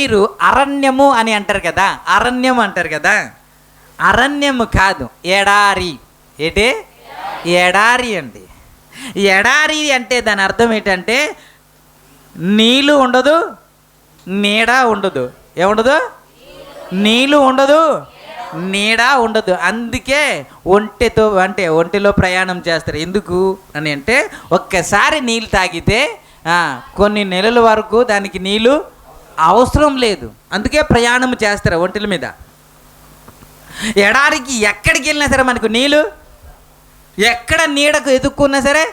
మీరు అరణ్యము అని అంటారు కదా అరణ్యం అంటారు కదా అరణ్యము కాదు ఎడారి. ఏంటి? ఎడారి అండి. ఎడారి అంటే దాని అర్థం ఏంటంటే నీళ్ళు ఉండదు నీడ ఉండదు. ఏముండదు? నీళ్ళు ఉండదు నీడ ఉండదు. అందుకే ఒంటెతో అంటే ఒంటిలో ప్రయాణం చేస్తారు. ఎందుకు అని అంటే ఒక్కసారి నీళ్ళు తాగితే కొన్ని నెలల వరకు దానికి నీళ్ళు అవసరం లేదు. అందుకే ప్రయాణం చేస్తారు ఒంటిల మీద. ఎడారికి ఎక్కడికి వెళ్ళినా సరే మనకు నీళ్ళు ఎక్కడ నీడకు ఎదుక్కున్నా సరే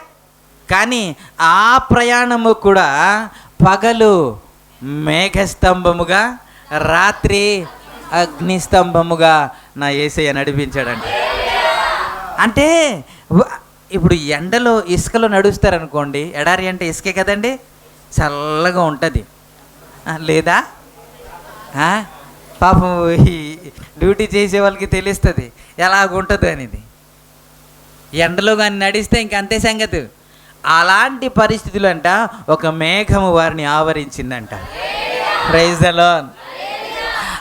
కానీ ఆ ప్రయాణము కూడా పగలు మేఘస్తంభముగా రాత్రి అగ్నిస్తంభముగా నా ఏసయ్య నడిపించాడంట. అంటే ఇప్పుడు ఎండలో ఇసుకలో నడుస్తారనుకోండి ఎడారి అంటే ఇసుకే కదండి చల్లగా ఉంటుంది. లేదా? పాపం ఈ డ్యూటీ చేసే వాళ్ళకి తెలుస్తుంది. ఎలాగుంటుంది అనేది. ఎండలో కానీ నడిస్తే ఇంక అంతే సంగతి. అలాంటి పరిస్థితులు అంట ఒక మేఘము వారిని ఆవరించిందంట. ప్రైజ్ అలోన్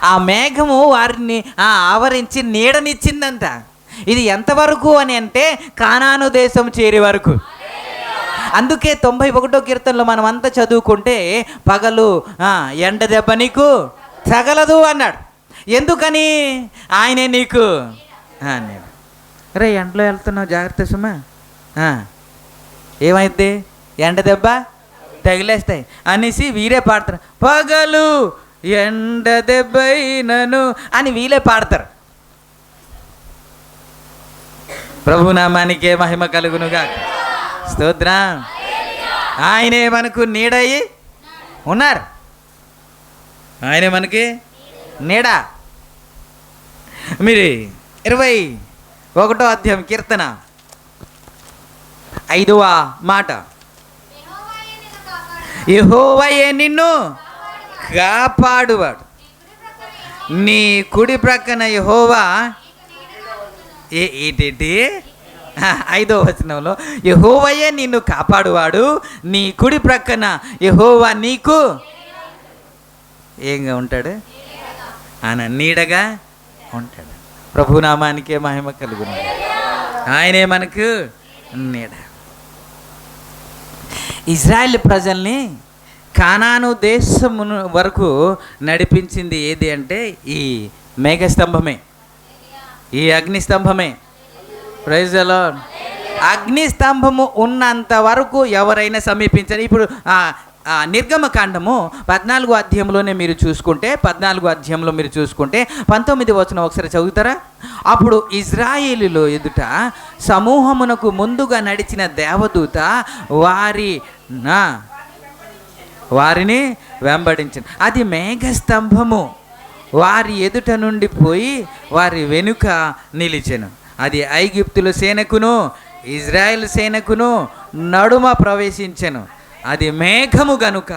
ఆ మేఘము వారిని ఆవరించి నీడనిచ్చిందంట. ఇది ఎంతవరకు అని అంటే కానాను దేశం చేరే వరకు. అందుకే తొంభై ఒకటో కీర్తనలో మనం అంతా చదువుకుంటే పగలు ఎండ దెబ్బ నీకు తగలదు అన్నాడు. ఎందుకని? ఆయనే నీకు. అన్నాడు. రే ఎండలో వెళ్తున్నావు జాగ్రత్త సుమా. ఏమైంది? ఎండ దెబ్బ తగిలేస్తాయి అనేసి వీరే పాడతారు. పగలు ఎండ దెబ్బైనను అని వీలే పాడతారు. ప్రభునామానికే మహిమ కలుగునుగా స్తోత్రం. ఆయనే మనకు నీడయి ఉన్నారు. ఆయనే మనకి నీడ. మీరు ఇరవై ఒకటో అధ్యాయం కీర్తన ఐదవ మాట. యహోవయే నిన్ను కాపాడువాడు. నీ కుడి ప్రక్కన యహోవా. ఏ ఏంటి? ఐదో వచనంలో యహోవయే నిన్ను కాపాడువాడు నీ కుడి ప్రక్కన యహోవా నీకు ఏంగా ఉంటాడు? ఆయన నీడగా ఉంటాడు. ప్రభునామానికే మహిమ కలుగును ఆయనే మనకు నీడ. ఇజ్రాయెల్ ప్రజల్ని కానాను దేశము వరకు నడిపించింది ఏది అంటే ఈ మేఘస్తంభమే. ఈ అగ్నిస్తంభమే. ప్రైజ్ అలో అగ్నిస్తంభము ఉన్నంత వరకు ఎవరైనా సమీపించారు ఇప్పుడు నిర్గమకాండము పద్నాలుగు అధ్యాయంలోనే మీరు చూసుకుంటే పద్నాలుగు అధ్యాయంలో మీరు చూసుకుంటే పంతొమ్మిది వచ్చిన ఒకసారి చదువుతారా? అప్పుడు ఇజ్రాయేలులో ఎదుట సమూహమునకు ముందుగా నడిచిన దేవదూత వారి నా వారిని వెంబడించింది అది మేఘస్తంభము. వారి ఎదుట నుండి పోయి వారి వెనుక నిలిచెను. అది ఐగిప్తుల సేనకును ఇజ్రాయెల్ సేనకును నడుమ ప్రవేశించెను. అది మేఘము గనుక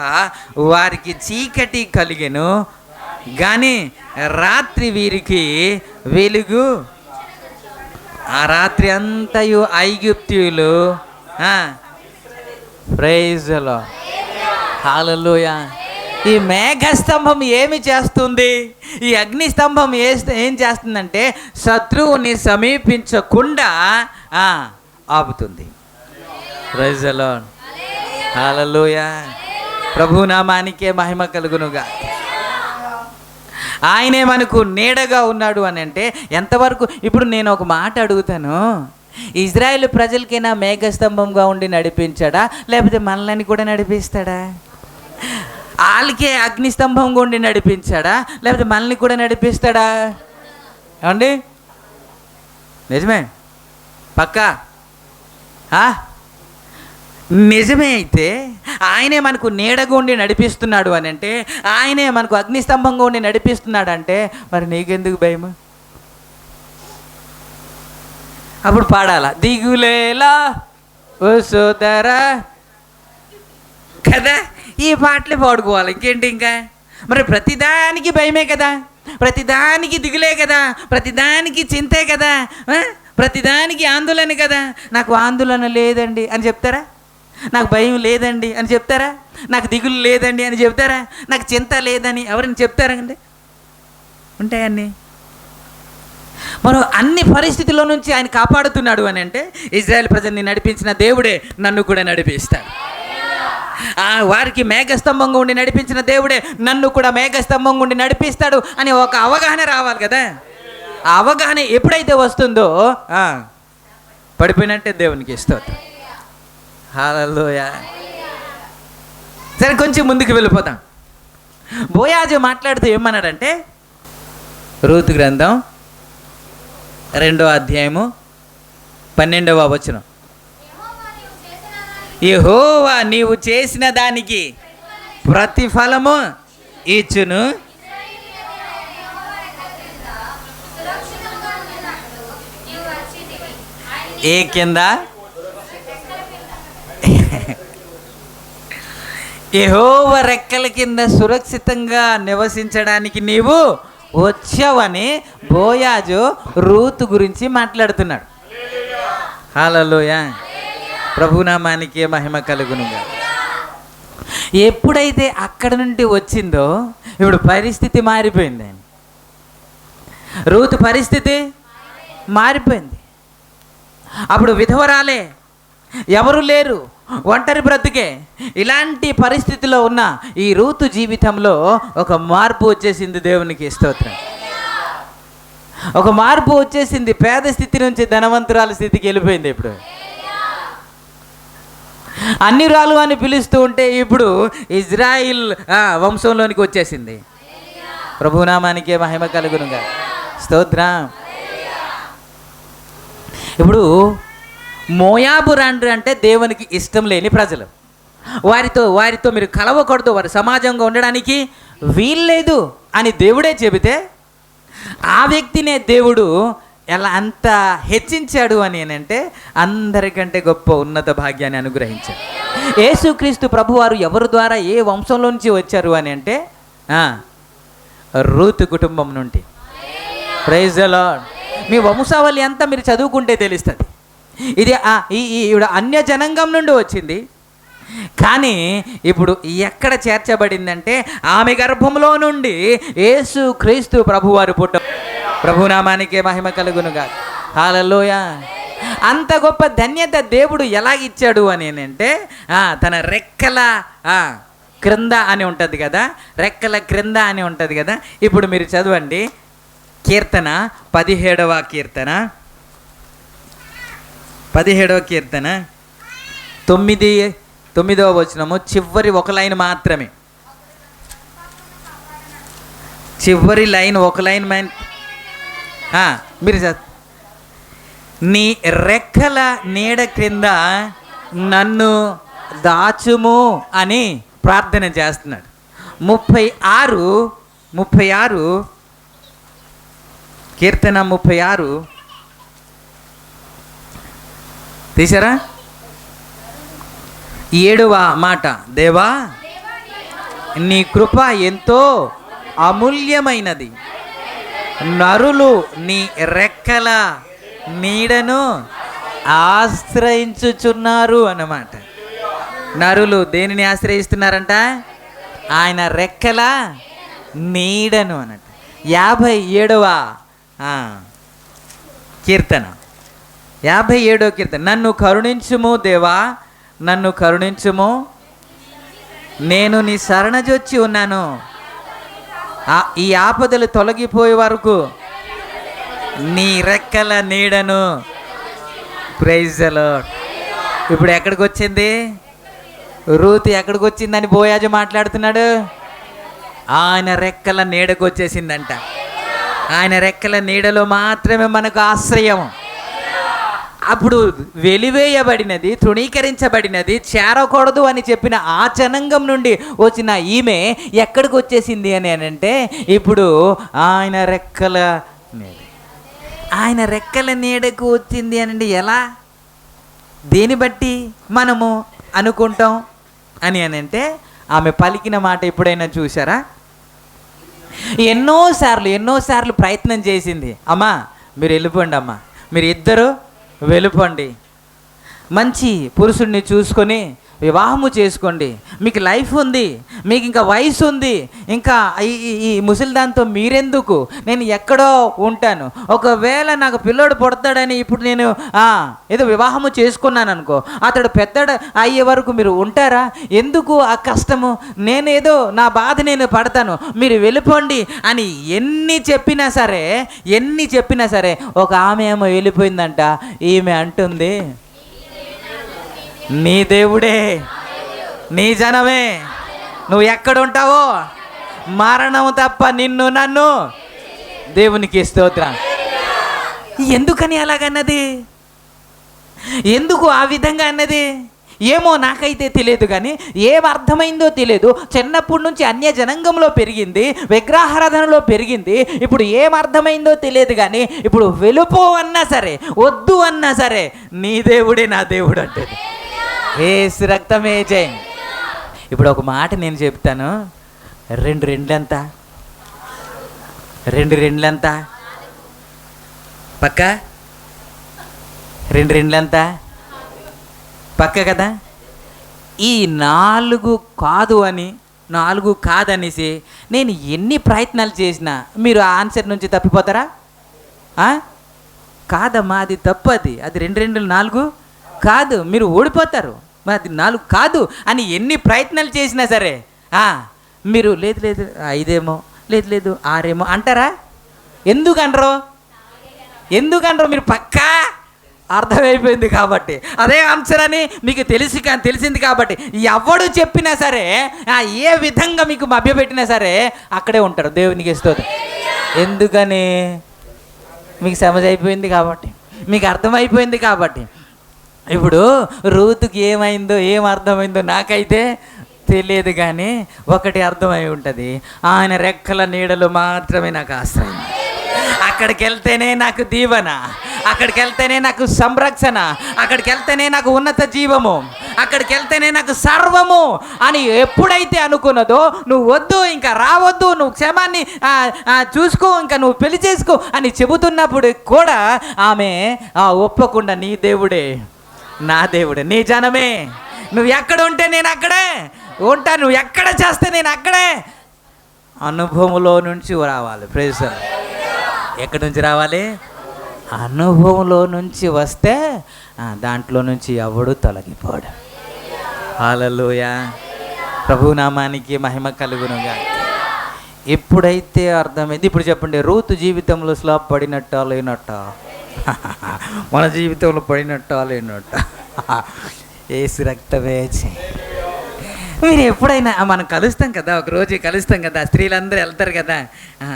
వారికి చీకటి కలిగెను. కానీ రాత్రి వీరికి వెలుగు. ఆ రాత్రి అంతయు ఐగుప్తీయులు ప్రైజ్లో హాలలోయా ఈ మేఘస్తంభం ఏమి చేస్తుంది? ఈ అగ్నిస్తంభం ఏ ఏం చేస్తుందంటే శత్రువుని సమీపించకుండా ఆపుతుంది. ప్రజలో హాలలోయ ప్రభునామానికే మహిమ కలుగునుగా. ఆయనే మనకు నీడగా ఉన్నాడు అని అంటే ఎంతవరకు ఇప్పుడు నేను ఒక మాట అడుగుతాను. ఇజ్రాయెల్ ప్రజలకైనా మేఘస్తంభంగా ఉండి నడిపించాడా? లేకపోతే మనల్ని కూడా నడిపిస్తాడా? వాళ్ళకే అగ్నిస్తంభం ఉండి నడిపించాడా? లేకపోతే మనల్ని కూడా నడిపిస్తాడా? ఏమండి? నిజమే. పక్కా. నిజమే అయితే ఆయనే మనకు నీడగుండి నడిపిస్తున్నాడు అని అంటే ఆయనే మనకు అగ్నిస్తంభంగా ఉండి నడిపిస్తున్నాడు అంటే మరి నీకెందుకు భయం అప్పుడు పాడాలా దిగులేలా ఓ సోదరా. కదా? ఈ పాటలే పాడుకోవాలి. ఇంకేంటి ఇంకా? మరి ప్రతిదానికి భయమే కదా? ప్రతిదానికి దిగులే కదా? ప్రతిదానికి చింతే కదా? ప్రతిదానికి ఆందోళన కదా? నాకు ఆందోళన లేదండి అని చెప్తారా? నాకు భయం లేదండి అని చెప్తారా? నాకు దిగులు లేదండి అని చెప్తారా? నాకు చింత లేదని ఎవరిని చెప్తారండి ఉంటాయండి మనం అన్ని పరిస్థితుల్లో నుంచి ఆయన కాపాడుతున్నాడు అని అంటే ఇజ్రాయెల్ ప్రజల్ని నడిపించిన దేవుడే నన్ను కూడా నడిపిస్తాడు. ఆ వారికి మేఘస్తంభంగా ఉండి నడిపించిన దేవుడే నన్ను కూడా మేఘస్తంభంగా ఉండి నడిపిస్తాడు అని ఒక అవగాహన రావాలి కదా. ఆ అవగాహన ఎప్పుడైతే వస్తుందో పడిపోయినట్టే దేవునికి ఇస్తుంది హాలలోయ సరే కొంచెం ముందుకు వెళ్ళిపోతాం బోయాజు మాట్లాడుతూ ఏమన్నాడంటే రూతు గ్రంథం రెండో అధ్యాయము పన్నెండవ వచనం. యహోవా నీవు చేసిన దానికి ప్రతిఫలము ఇచ్చును. ఏ కింద? యహోవ రెక్కల కింద సురక్షితంగా నివసించడానికి నీవు వచ్చావని బోయాజు రూతు గురించి మాట్లాడుతున్నాడు. హాలలోయ ప్రభునామానికి మహిమ కలుగునుగా. ఎప్పుడైతే అక్కడ నుండి వచ్చిందో ఇప్పుడు పరిస్థితి మారిపోయింది. ఆయన రూతు పరిస్థితి మారిపోయింది. అప్పుడు విధవరాలే ఎవరు లేరు ఒంటరి బ్రతికే. ఇలాంటి పరిస్థితిలో ఉన్న ఈ రూతు జీవితంలో ఒక మార్పు వచ్చేసింది దేవునికి స్తోత్రం. ఒక మార్పు వచ్చేసింది పేద స్థితి నుంచి ధనవంతురాల స్థితికి వెళ్ళిపోయింది ఇప్పుడు. అన్ని రాలు అని పిలుస్తూ ఉంటే ఇప్పుడు ఇజ్రాయిల్ వంశంలోనికి వచ్చేసింది. ప్రభునామానికే మహిమ కలుగునుగా. స్తోత్ర. ఇప్పుడు మోయాబు రండ్రు అంటే దేవునికి ఇష్టం లేని ప్రజలు. వారితో వారితో మీరు కలవకూడదు వారి సమాజంగా ఉండడానికి వీల్లేదు అని దేవుడే చెబితే ఆ వ్యక్తినే దేవుడు ఎలా అంత హెచ్చించాడు అని అంటే అందరికంటే గొప్ప ఉన్నత భాగ్యాన్ని అనుగ్రహించాడు. యేసుక్రీస్తు ప్రభువారు ఎవరి ద్వారా ఏ వంశంలో నుంచి వచ్చారు అని అంటే రూత్ రూతు కుటుంబం నుండి. ప్రైజ్ లార్డ్ మీ వంశావళి అంతా మీరు చదువుకుంటే తెలుస్తుంది. ఇది ఈ ఈవిడ అన్య జనాంగం నుండి వచ్చింది. కానీ ఇప్పుడు ఎక్కడ చేర్చబడిందంటే ఆమె గర్భంలో నుండి యేసు క్రీస్తు ప్రభువారు పుట్ట ప్రభునామానికే మహిమ కలుగునుగా హాలలోయ అంత గొప్ప ధన్యత దేవుడు ఎలా ఇచ్చాడు అని అంటే తన రెక్కల క్రింద అని ఉంటుంది కదా రెక్కల క్రింద అని ఉంటుంది కదా. ఇప్పుడు మీరు చదవండి. కీర్తన పదిహేడవ కీర్తన. పదిహేడవ కీర్తన. తొమ్మిది తొమ్మిదవ వచనము చివరి ఒక లైన్ మాత్రమే. చివరి లైన్ ఒక లైన్ మైన్ మీరు నీ రెక్కల నీడ క్రింద నన్ను దాచుము అని ప్రార్థన చేస్తున్నాడు. ముప్పై ఆరు ముప్పై ఆరు కీర్తన ముప్పై ఆరు. తీసారా ఏడవ మాట దేవా నీ కృప ఎంతో అమూల్యమైనది. నరులు నీ రెక్కల నీడను ఆశ్రయించుచున్నారు అన్నమాట. నరులు దేనిని ఆశ్రయిస్తున్నారంట? ఆయన రెక్కల నీడను అన్నట్టు. యాభై ఏడవ కీర్తన. యాభై ఏడో కీర్తన. నన్ను కరుణించుము దేవా నన్ను కరుణించుము. నేను నీ శరణజొచ్చి ఉన్నాను. ఈ ఆపదలు తొలగిపోయే వరకు నీ రెక్కల నీడను ప్రైజలో ఇప్పుడు ఎక్కడికి వచ్చింది? రూత్ ఎక్కడికి వచ్చిందని బోయాజు మాట్లాడుతున్నాడు? ఆయన రెక్కల నీడకు వచ్చేసిందంట. ఆయన రెక్కల నీడలో మాత్రమే మనకు ఆశ్రయం. అప్పుడు వెలివేయబడినది తృణీకరించబడినది చేరకూడదు అని చెప్పిన ఆ జనంగం నుండి వచ్చిన ఈమె ఎక్కడికి వచ్చేసింది అని అంటే ఇప్పుడు ఆయన రెక్కల నీడ. ఆయన రెక్కల నీడకు వచ్చింది అనండి ఎలా? దేని బట్టి మనము అనుకుంటాం అని అని అంటే ఆమె పలికిన మాట ఎప్పుడైనా చూసారా ఎన్నోసార్లు ఎన్నోసార్లు ప్రయత్నం చేసింది. అమ్మా మీరు వెళ్ళిపోండి అమ్మా. మీరు ఇద్దరు వెలుపండి. మంచి పురుషుడిని చూసుకొని వివాహము చేసుకోండి. మీకు లైఫ్ ఉంది. మీకు ఇంకా వయసు ఉంది. ఇంకా ఈ ఈ- ముసలిదాంతో మీరెందుకు? నేను ఎక్కడో ఉంటాను. ఒకవేళ నాకు పిల్లోడు పుడతాడని ఇప్పుడు నేను ఏదో వివాహము చేసుకున్నాను అనుకో అతడు పెద్దడు అయ్యే వరకు మీరు ఉంటారా? ఎందుకు ఆ కష్టము? నేనేదో నా బాధ నేను పడతాను. మీరు వెళ్ళిపోండి అని ఎన్ని చెప్పినా సరే ఎన్ని చెప్పినా సరే ఒక ఆమె ఏమో వెళ్ళిపోయిందంట. ఈమె అంటుంది నీ దేవుడే నీ జనమే. నువ్వు ఎక్కడ ఉంటావో మరణం తప్ప నిన్ను నన్ను దేవునికి స్తోత్రం. ఎందుకని అలాగన్నది? ఎందుకు ఆ విధంగా అన్నది? ఏమో నాకైతే తెలియదు కానీ ఏం అర్థమైందో తెలియదు. చిన్నప్పటి నుంచి అన్య జనాంగంలో పెరిగింది విగ్రహారాధనలో పెరిగింది. ఇప్పుడు ఏం అర్థమైందో తెలియదు కానీ ఇప్పుడు వెలుపో అన్నా సరే వద్దు అన్నా సరే నీ దేవుడే నా దేవుడు అంటే ఏసు రక్తమే జయం. ఇప్పుడు ఒక మాట నేను చెప్తాను. రెండు రెండ్లంత? రెండు రెండ్లంత? పక్క? రెండు రెండ్లంత? పక్క కదా? ఈ నాలుగు కాదు అని నాలుగు కాదనేసి నేను ఎన్ని ప్రయత్నాలు చేసినా మీరు ఆ ఆన్సర్ నుంచి తప్పిపోతారా? కాదమ్మా అది తప్పు అది. అది రెండు రెండు నాలుగు కాదు మీరు ఓడిపోతారు. మరి అది నాలుగు కాదు అని ఎన్ని ప్రయత్నాలు చేసినా సరే మీరు లేదు లేదు ఐదేమో లేదు లేదు ఆరేమో అంటారా? ఎందుకు అనరు ఎందుకంటారు? మీరు పక్కా? అర్థమైపోయింది కాబట్టి. అదే ఆన్సర్ అని మీకు తెలిసి తెలిసింది కాబట్టి. ఎవడు చెప్పినా సరే ఏ విధంగా మీకు మభ్యపెట్టినా సరే అక్కడే ఉంటారు. దేవునికి ఇస్తుంది ఎందుకని? మీకు సమజ్ అయిపోయింది కాబట్టి. మీకు అర్థమైపోయింది కాబట్టి. ఇప్పుడు రూతుకి ఏమైందో ఏం అర్థమైందో నాకైతే తెలియదు కానీ ఒకటి అర్థమై ఉంటుంది. ఆయన రెక్కల నీడలు మాత్రమే నాకు ఆశ్రయం. అక్కడికి వెళ్తేనే నాకు దీవెన అక్కడికి వెళ్తేనే నాకు సంరక్షణ అక్కడికి వెళ్తేనే నాకు ఉన్నత జీవము అక్కడికి వెళ్తేనే నాకు సర్వము అని ఎప్పుడైతే అనుకున్నదో నువ్వు వద్దు ఇంకా రావద్దు నువ్వు క్షమాన్ని చూసుకో ఇంకా నువ్వు పెళ్ళి చేసుకో అని చెబుతున్నప్పుడు కూడా ఆమె ఆ, ఒప్పకుండా నీ దేవుడే. నా దేవుడు నీ జనమే. నువ్వు ఎక్కడ ఉంటే నేను అక్కడే. ఉంటా నువ్వు ఎక్కడ చేస్తే నేను అక్కడే. అనుభవంలో నుంచి రావాలి ప్రేసర్ ఎక్కడి నుంచి రావాలి? అనుభవంలో నుంచి వస్తే దాంట్లో నుంచి ఎవడు తొలగిపోడు. హాలలోయ ప్రభునామానికి మహిమ కలుగునుగా. ఎప్పుడైతే అర్థమైంది ఇప్పుడు చెప్పండి రూతు జీవితంలో స్లాబ్ పడినట్ట లేనట్ట? మన జీవితంలో పడినట్ట లేనట్ట ఏసు రక్తమే మీరు ఎప్పుడైనా మనం కలుస్తాం కదా ఒక రోజు కలుస్తాం కదా స్త్రీలందరూ వెళ్తారు కదా.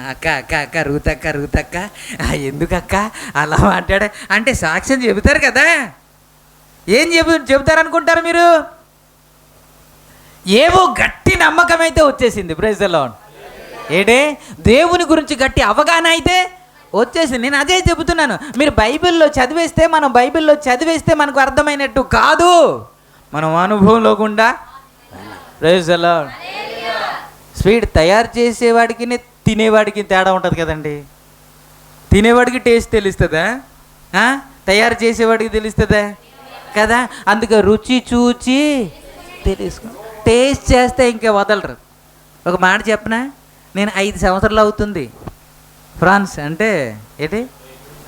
అక్క అక్క అక్క రూతక్క రూతక్క. ఎందుకక్క? అలా మాట్లాడే అంటే సాక్ష్యం చెబుతారు కదా. ఏం చెబు చెబుతారనుకుంటారు మీరు? ఏవో గట్టి నమ్మకం అయితే వచ్చేసింది ప్రైజ్లో ఏడే? దేవుని గురించి గట్టి అవగాహన అయితే వచ్చేసి నేను అదే చెబుతున్నాను. మీరు బైబిల్లో చదివేస్తే మనం బైబిల్లో చదివేస్తే మనకు అర్థమైనట్టు కాదు. మనం అనుభవంలో గుండా ప్రైజ్లో స్వీట్ తయారు చేసేవాడికి తినేవాడికి తేడా ఉంటుంది కదండి. తినేవాడికి టేస్ట్ తెలుస్తుందా? తయారు చేసేవాడికి తెలుస్తుందా? కదా? అందుకే రుచి చూచి తెలుసుకో. టేస్ట్ చేస్తే ఇంకా వదలరు. ఒక మాట చెప్పనా? నేను ఐదు సంవత్సరాలు అవుతుంది. ఫ్రాన్స్ అంటే ఏంటి?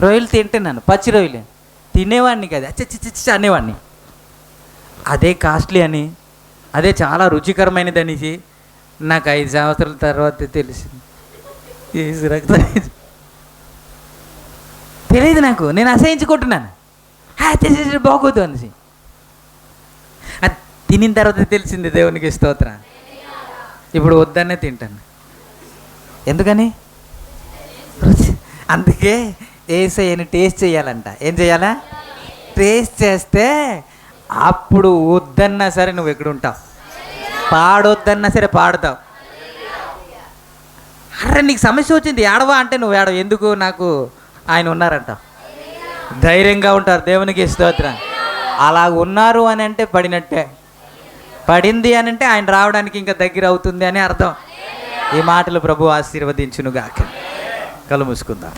రొయ్యలు తింటున్నాను పచ్చి రొయ్యలు. తినేవాడిని కదా. చిచ్చి అనేవాడిని. అదే కాస్ట్లీ అని అదే చాలా రుచికరమైనది అనేసి నాకు ఐదు సంవత్సరాల తర్వాత తెలిసింది. తెలియదు నాకు. నేను అసహించుకుంటున్నాను. "హా, బాగోదు అనేసి. అది తినిన తర్వాత తెలిసింది దేవునికి స్తోత్ర ఇప్పుడు వద్దనే తింటాను. ఎందుకని? రుచి అందుకే ఏసయ్యని టేస్ట్ చేయాలంట. ఏం చేయాలా? టేస్ట్ చేస్తే అప్పుడు వద్దన్నా సరే నువ్వు ఎక్కడ ఉంటావు పాడొద్దన్నా సరే పాడుతావు. అరే నీకు సమస్య వచ్చింది ఏడవా అంటే నువ్వు ఏడవ. ఎందుకు నాకు ఆయన ఉన్నారంట. ధైర్యంగా ఉంటారు దేవునికి స్తోత్రం. అలా ఉన్నారు అని అంటే పడినట్టే. పడింది అని అంటే ఆయన రావడానికి ఇంకా దగ్గర అవుతుంది అని అర్థం. ఈ మాటలు ప్రభు ఆశీర్వదించునుగాక. కళ్ళు మూసుకుందాం.